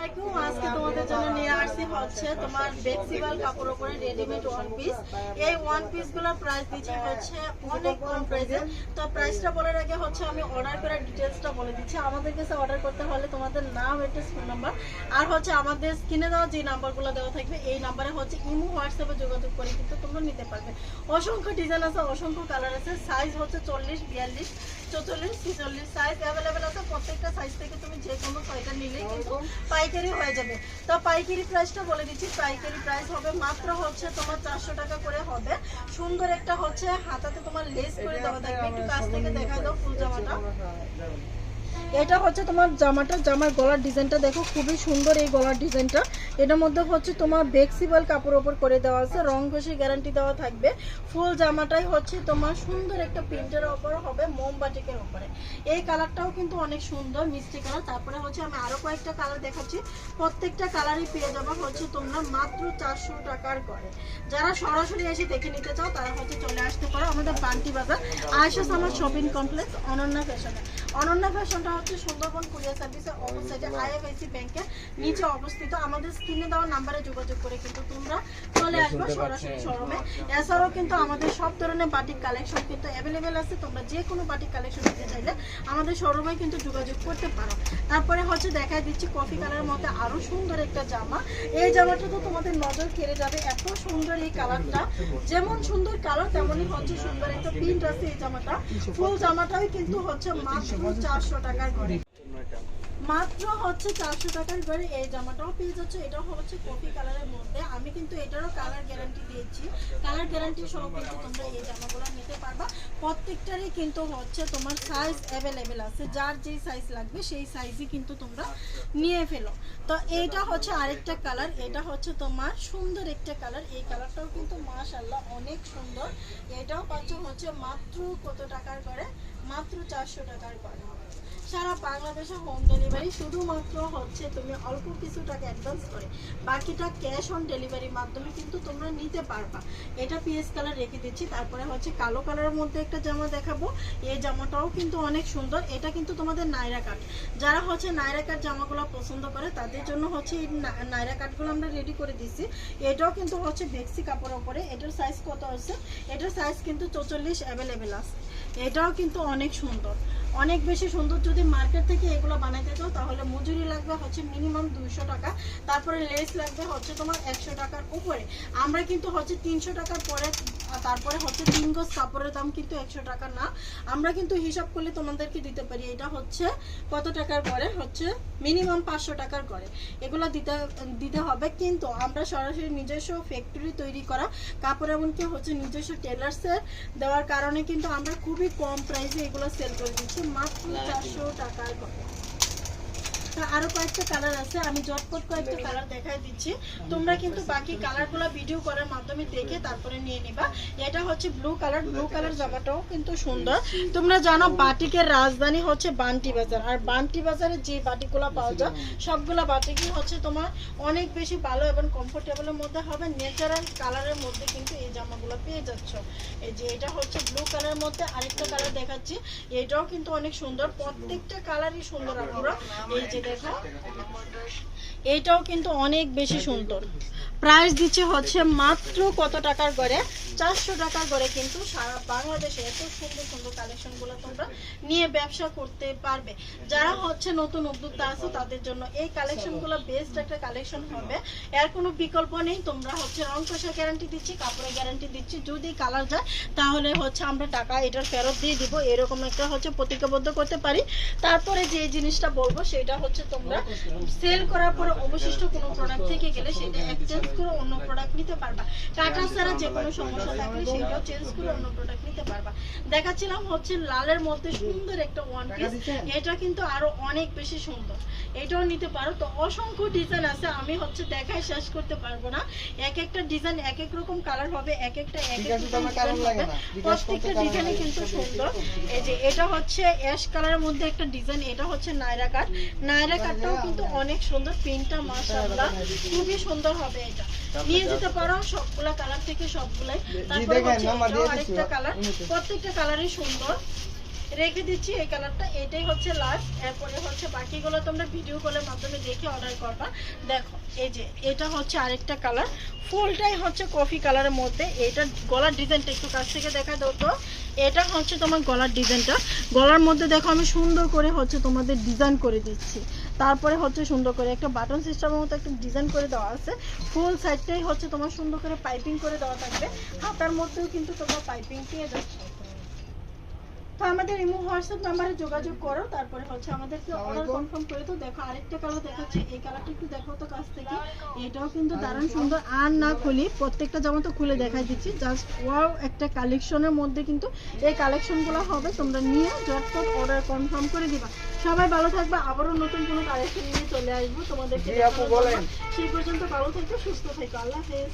আসসালামাইকুম আজকে তোমাদের জন্য নিয়ে আসছি হচ্ছে তোমার বেক্সিবাল কাপড় উপরে রেডিমেড ওয়ান পিস এই ওয়ান পিসগুলোর প্রাইস দিচ্ছি হচ্ছে অনেক কম প্রাইসে তো প্রাইসটা বলার আগে হচ্ছে আমি অর্ডার করার ডিটেলসটা বলে দিচ্ছি। আমাদের কাছে অর্ডার করতে হলে তোমাদের নাম অ্যাড্রেস ফোন নাম্বার আর হচ্ছে আমাদের স্ক্রিনে দেওয়া যে নাম্বারগুলো দেওয়া থাকবে, এই নাম্বারে হচ্ছে ইমো হোয়াটসঅ্যাপে যোগাযোগ করে কিন্তু তোমরা নিতে পারবে। অসংখ্য ডিজাইন আছে, অসংখ্য কালার আছে। সাইজ হচ্ছে চল্লিশ, বিয়াল্লিশ, চৌচল্লিশ, ছিচল্লিশ। সাইজ অ্যাভেলেবেল আছে, প্রত্যেকটা সাইজ থেকে তুমি যে কোনো ছয়টা নিলেই কিন্তু পাইকারি হয়ে যাবে। তো পাইকারি প্রাইসটা বলে দিচ্ছি। পাইকারি প্রাইস হবে মাত্র হচ্ছে তোমার চারশো টাকা করে হবে। সুন্দর একটা হচ্ছে হাতাতে তোমার লেস করে দেওয়া থাকবে। একটু কাছ থেকে দেখা দাও ফুল জামাটা। এটা হচ্ছে তোমার জামাটা, জামার গলার ডিজাইনটা দেখো, খুবই সুন্দর এই গলার ডিজাইনটা। এটার মধ্যে হচ্ছে তোমার বেক্সিবল কাপড় ওপর করে দেওয়া আছে, রং ঘষে গ্যারান্টি দেওয়া থাকবে। ফুল জামাটাই হচ্ছে তোমার সুন্দর একটা প্রিন্টের ওপর হবে মোমবাটিকের ওপরে। এই কালারটাও কিন্তু অনেক সুন্দর, মিষ্টি কালার। তারপরে হচ্ছে আমি আরও কয়েকটা কালার দেখাচ্ছি। প্রত্যেকটা কালারই পেয়ে যাব হচ্ছে তোমরা মাত্র চারশো টাকার করে। যারা সরাসরি এসে দেখে নিতে চাও, তারা হচ্ছে চলে আসতে পারো আমাদের বান্টি বাজার আয়সা আমার শপিং কমপ্লেক্স অনন্যা ফ্যাশনে অনন্যা ফ্যাশনটা হচ্ছে সুন্দরবন কুরিয়ার সার্ভিসের আইএফআইসি ব্যাংকের নিচে অবস্থিত। আমাদের স্ক্রিনে দেওয়া নাম্বারে যোগাযোগ করে কিন্তু তোমরা চলে আসবে সরাসরি শোরুমে। এছাড়াও কিন্তু আমাদের সব ধরনের বাটিক কালেকশন কিন্তু অ্যাভেলেবেল আছে। তোমরা যে কোনো বাটিক কালেকশন নিতে চাইলে আমাদের শোরুমে কিন্তু যোগাযোগ করতে পারো। তারপরে হচ্ছে দেখাই দিচ্ছি কফি কালারের মধ্যে আরও সুন্দর একটা জামা। এই জামাটা তো তোমাদের নজর কেড়ে যাবে এত সুন্দর এই কালারটা। যেমন সুন্দর কালার তেমনই হচ্ছে সুন্দর একটা প্রিন্ট আছে এই জামাটা। ফুল জামাটাই কিন্তু হচ্ছে মাত্র চারশো টাকার মাত্র হচ্ছে চারশো টাকার করে এই জামাটাও পেয়ে যাচ্ছে, এটাও হচ্ছে কফি কালারের মধ্যে। আমি কিন্তু এটারও কালার গ্যারান্টি দিয়েছি। কালার গ্যারান্টি সহ কিন্তু তোমরা এই জামাগুলো নিতে পারবা। প্রত্যেকটারই কিন্তু হচ্ছে তোমার সাইজ অ্যাভেলেবেল আছে। যার যেই সাইজ লাগবে, সেই সাইজই কিন্তু তোমরা নিয়ে ফেলো। তো এইটা হচ্ছে আরেকটা কালার। এটা হচ্ছে তোমার সুন্দর একটা কালার। এই কালারটাও কিন্তু মাশাল্লাহ অনেক সুন্দর। এটাও পাচ্ছ হচ্ছে মাত্র কত টাকার করে? মাত্র চারশো টাকার করে। সারা বাংলাদেশে হোম ডেলিভারি শুধুমাত্র হচ্ছে তুমি অল্প কিছু টাকা অ্যাডভান্স করে, বাকিটা ক্যাশ অন ডেলিভারির মাধ্যমে কিন্তু তোমরা নিতে পারবা। এটা পিএস কালার রেখে দিচ্ছি, তারপরে হচ্ছে কালো কালারের মধ্যে একটা জামা দেখাবো। এই জামাটাও কিন্তু অনেক সুন্দর, এটা কিন্তু তোমাদের নাইরা কাট যারা হচ্ছে নাইরা কাট জামাগুলো পছন্দ করে, তাদের জন্য হচ্ছে এই নাইরা কাটগুলো আমরা রেডি করে দিচ্ছি। এটাও কিন্তু হচ্ছে ভেক্সি কাপড়ের উপরে, এটার সাইজ কত আছে? এটার সাইজ কিন্তু চৌচল্লিশ অ্যাভেলেবেল আছে। এটাও কিন্তু অনেক সুন্দর। অনেক বেশি সুন্দর যদি মার্কেট থেকে এগুলো বানাইতে চাও, তাহলে মজুরি লাগবে হচ্ছে মিনিমাম দুইশো টাকা। তারপরে লেস লাগবে হচ্ছে তোমার একশো টাকার উপরে। আমরা কিন্তু হচ্ছে তিনশো টাকার পরে তারপরে হচ্ছে তিন গজ কাপড়ের দাম কিন্তু একশো টাকা না। আমরা কিন্তু হিসাব করলে তোমাদেরকে দিতে পারি। এটা হচ্ছে কত টাকার করে হচ্ছে মিনিমাম পাঁচশো টাকার করে এগুলো দিতে দিতে হবে। কিন্তু আমরা সরাসরি নিজস্ব ফ্যাক্টরি তৈরি করা কাপড় এমনকি হচ্ছে নিজস্ব টেলার্সের দেওয়ার কারণে কিন্তু আমরা খুবই কম প্রাইসে এগুলো সেল করে দিচ্ছি। মাত্র চারশো টাকার করে আরও কয়েকটা কালার আছে আমি জটপট কয়েকটা কালার দেখাই দিচ্ছি। তোমরা কিন্তু বাকি কালারগুলো ভিডিও করার মাধ্যমে দেখে তারপরে নিয়ে নিবা। এটা হচ্ছে ব্লু কালার ব্লু কালার জামাটাও কিন্তু সুন্দর। তোমরা জানো বাটিকের রাজধানী হচ্ছে বান্টি বাজার। আর বান্টি বাজারে যে বাটিগুলো পাওয়া যায়, সবগুলা বাটিকই হচ্ছে তোমার অনেক বেশি ভালো এবং কমফোর্টেবলের মধ্যে হবে। ন্যাচারাল কালারের মধ্যে কিন্তু এই জামাগুলো পেয়ে যাচ্ছ। এই যে এটা হচ্ছে ব্লু কালারের মধ্যে আরেকটা কালার দেখাচ্ছি। এটাও কিন্তু অনেক সুন্দর। প্রত্যেকটা কালারই সুন্দর আপনারা এই যে দেখো? এইটাও কিন্তু অনেক বেশি সুন্দর। প্রাইস দিচ্ছে হচ্ছে মাত্র কত টাকার করে চারশো টাকার করে কিন্তু সারা বাংলাদেশে এত সুন্দর সুন্দর কালেকশনগুলো তোমরা নিয়ে ব্যবসা করতে পারবে। যারা হচ্ছে নতুন উদ্যোক্তা আছে, তাদের জন্য এই কালেকশনগুলো বেস্ট একটা কালেকশন হবে। এর কোনো বিকল্প নেই, তোমরা হচ্ছে রং কষা গ্যারান্টি দিচ্ছি, কাপড়ের গ্যারান্টি দিচ্ছি। যদি কালার যায়, তাহলে হচ্ছে আমরা টাকা এটার ফেরত দিয়ে দিব। এরকম একটা হচ্ছে প্রতিজ্ঞাবদ্ধ করতে পারি। তারপরে যে জিনিসটা বলব, সেটা হচ্ছে তোমরা সেল করার পরে অবশিষ্ট কোনো প্রোডাক্ট থেকে গেলে সেটা এক্সচেঞ্জ করে অন্য প্রোডাক্ট নিতে পারবা। টাটা ছাড়া যে কোনো সমস্যা থাকলে সেটাও চেঞ্জ করে অন্য প্রোডাক্ট নিতে পারবা। দেখাচ্ছিলাম হচ্ছে লালের মধ্যে সুন্দর একটা ওয়ান পিস এটা কিন্তু আরও অনেক বেশি সুন্দর। এটাও নিতে পারো। তো অসংখ্য ডিজাইন আছে। আমি হচ্ছে দেখাই শেষ করতে পারব না। এক একটা ডিজাইন এক এক রকম কালার হবে এক একটা এক এক রকম প্রত্যেকটা ডিজাইনে কিন্তু সুন্দর। এই যে এটা হচ্ছে অ্যাশ কালারের মধ্যে একটা ডিজাইন এটা হচ্ছে নায়রা কাট নায়রা কাটটাও কিন্তু অনেক সুন্দর প্রিন্টটা মাশাআল্লাহ। খুবই সুন্দর হবে এটা। নিয়ে যেতে পারো সবগুলা কালার থেকে সবগুলাই। তারপরে হচ্ছে আরেকটা কালার। প্রত্যেকটা কালারই সুন্দর। রেখে দিচ্ছি এই কালারটা, এটাই হচ্ছে লাস্ট এরপরে হচ্ছে বাকিগুলো তোমরা ভিডিও কলের মাধ্যমে দেখে অর্ডার করবা। দেখো, এই যে, এটা হচ্ছে আরেকটা কালার ফুলটাই হচ্ছে কফি কালারের মধ্যে। এটা গলার ডিজাইনটা একটু কাছ থেকে দেখা দাও তো। এটা হচ্ছে তোমার গলার ডিজাইনটা। গলার মধ্যে দেখো আমি সুন্দর করে হচ্ছে তোমাদের ডিজাইন করে দিচ্ছি। তারপরে হচ্ছে সুন্দর করে একটা বাটন সিস্টেমের মতো একটা ডিজাইন করে দেওয়া আছে। ফুল সাইডটাই হচ্ছে তোমার সুন্দর করে পাইপিং করে দেওয়া থাকবে। হাতার মধ্যেও কিন্তু তোমরা পাইপিং পেয়ে যাচ্ছ। তো আমাদের ইমো হোয়াটসঅ্যাপ নাম্বারে যোগাযোগ করো তারপরে হচ্ছে আমাদেরকে অর্ডার কনফার্ম করে তো দেখো আরেকটা কালার দেখাচ্ছি এই কালারটা একটু দেখো তো কাছ থেকে। এটাও কিন্তু দারুণ সুন্দর আর না খুলি প্রত্যেকটা জামা তো খুলে দেখাই দিচ্ছি জাস্ট ওয়াও একটা কালেকশনের মধ্যে কিন্তু এই কালেকশনগুলো হবে তোমরা নিয়ে ঝটপট অর্ডার কনফার্ম করে দিবা। সবাই ভালো থাকবে আবারও নতুন কোনো কালেকশন নিয়ে চলে আসব তোমাদেরকে। সেই পর্যন্ত ভালো থেকো সুস্থ থেকো আল্লাহ হাফেজ।